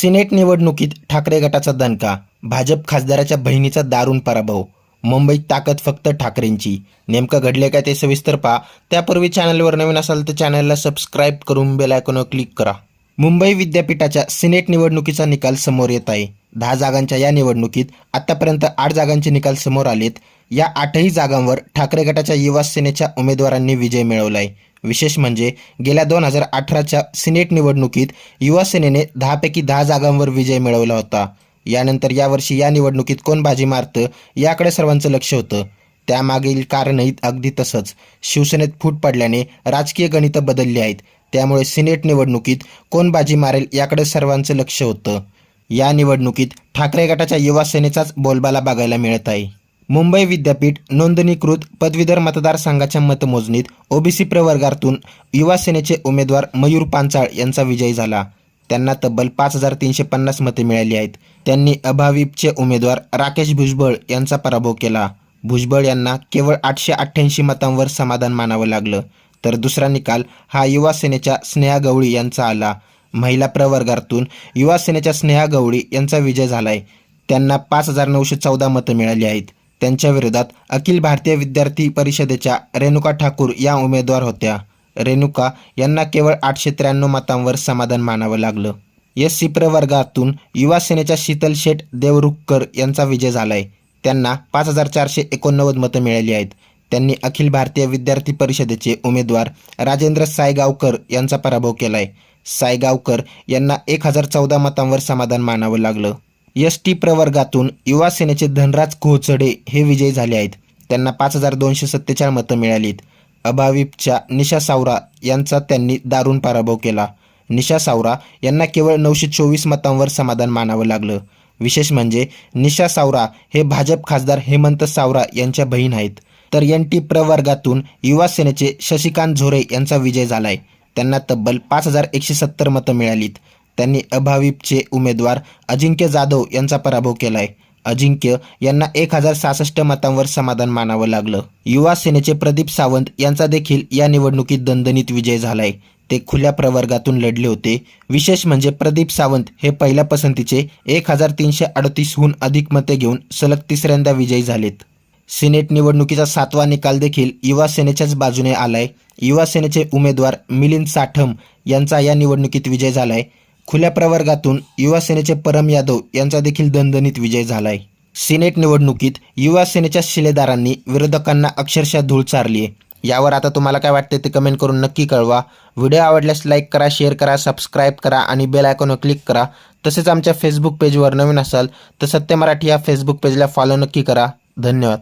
Senate निवडणुकीत ठाकरे गटाचा दणका भाजप खासदाराच्या बहिणीचा दारुण पराभव मुंबईत ताकद फक्त ठाकरेंची. नेमकं घडले काय ते सविस्तर पहा. त्यापूर्वी चॅनलवर नवीन असाल तर चॅनलला सबस्क्राईब करून बेल आयकॉनवर क्लिक करा. मुंबई विद्यापीठाच्या सिनेट निवडणुकीचा निकाल समोर येत आहे. दहा जागांच्या या निवडणुकीत आतापर्यंत आठ जागांचे निकाल समोर आलेत. या आठही जागांवर ठाकरे गटाच्या युवा सेनेच्या उमेदवारांनी विजय मिळवलाय. विशेष म्हणजे गेल्या दोन हजार अठराच्या सिनेट निवडणुकीत युवा सेनेने दहापैकी दहा जागांवर विजय मिळवला होता. यानंतर यावर्षी या निवडणुकीत कोण बाजी मारतं याकडे सर्वांचं लक्ष होतं. त्यामागील कारणही अगदी तसंच. शिवसेनेत फूट पडल्याने राजकीय गणितं बदलली आहेत. त्यामुळे सिनेट निवडणुकीत कोण बाजी मारेल याकडे सर्वांचं लक्ष होतं. या निवडणुकीत ठाकरे गटाच्या युवा सेनेचाच बोलबाला बघायला मिळत आहे. मुंबई विद्यापीठ नोंदणीकृत पदवीधर मतदारसंघाच्या मतमोजणीत ओबीसी प्रवर्गातून युवासेनेचे उमेदवार मयूर पांचाळ यांचा विजय झाला. त्यांना तब्बल पाच हजार तीनशे पन्नास मते मिळाली आहेत. त्यांनी अभाविपचे उमेदवार राकेश भुजबळ यांचा पराभव केला. भुजबळ यांना केवळ आठशे अठ्ठ्याऐंशी मतांवर समाधान मानावं लागलं. तर दुसरा निकाल हा युवासेनेच्या स्नेहा गवळी यांचा आला. महिला प्रवर्गातून युवासेनेच्या स्नेहा गवळी यांचा विजय झालाय. त्यांना पाच हजार नऊशे चौदा मतं मिळाली आहेत. त्यांच्या विरोधात अखिल भारतीय विद्यार्थी परिषदेच्या रेणुका ठाकूर या उमेदवार होत्या. रेणुका यांना केवळ आठशे त्र्याण्णव मतांवर समाधान मानावं लागलं. एस. सी. प्रवर्गातून युवा सेनेच्या शीतल शेठ देवरुखकर यांचा विजय झालाय. त्यांना पाच हजार चारशे एकोणनव्वद मतं मिळाली आहेत. त्यांनी अखिल भारतीय विद्यार्थी परिषदेचे उमेदवार राजेंद्र सायगावकर यांचा पराभव केलाय. सायगावकर यांना एक हजार चौदा मतांवर समाधान मानावं लागलं. एस टी प्रवर्गातून युवा सेनेचे धनराज कोहचडे हे विजयी झाले आहेत. त्यांना पाच हजार दोनशे सत्तेचाळ मतं मिळालीत अभाविपच्या निशा सावरा यांचा त्यांनी दारुण पराभव केला. निशा सावरा यांना केवळ नऊशे चोवीस मतांवर समाधान मानावं लागलं. विशेष म्हणजे निशा सावरा हे भाजप खासदार हेमंत सावरा यांच्या बहीण आहेत. तर एन टी प्रवर्गातून युवा सेनेचे शशिकांत झोरे यांचा विजय झालाय. त्यांना तब्बल पाच हजार एकशे सत्तर मतं मिळालीत. त्यांनी अभाविपचे उमेदवार अजिंक्य जाधव यांचा पराभव केलाय. अजिंक्य यांना एक हजार सहासष्ट मतांवर समाधान मानावं लागलं. युवा सेनेचे प्रदीप सावंत यांचा देखील या निवडणुकीत दणदणीत विजय झालाय. ते खुल्या प्रवर्गातून लढले होते. विशेष म्हणजे प्रदीप सावंत हे पहिल्या पसंतीचे एक हजार तीनशे अडतीसहून अधिक मते घेऊन सलग तिसऱ्यांदा विजयी झालेत. सिनेट निवडणुकीचा सातवा निकाल देखील युवा सेनेच्याच बाजूने आलाय. युवा सेनेचे उमेदवार मिलिंद साठम यांचा या निवडणुकीत विजय झालाय. खुल्या प्रवर्गातून युवा सेनेचे परम यादव यांचा देखील दणदणीत विजय झालाय. सिनेट निवडणुकीत युवा सेनेच्या शिलेदारांनी विरोधकांना अक्षरशः धूळ चारली आहे यावर आता तुम्हाला काय वाटते ते कमेंट करून नक्की कळवा. व्हिडिओ आवडल्यास लाईक करा शेअर करा सबस्क्राईब करा आणि बेल आयकॉनवर क्लिक करा. तसेच आमच्या फेसबुक पेजवर नवीन असाल तर सत्य मराठी या फेसबुक पेजला फॉलो नक्की करा. धन्यवाद.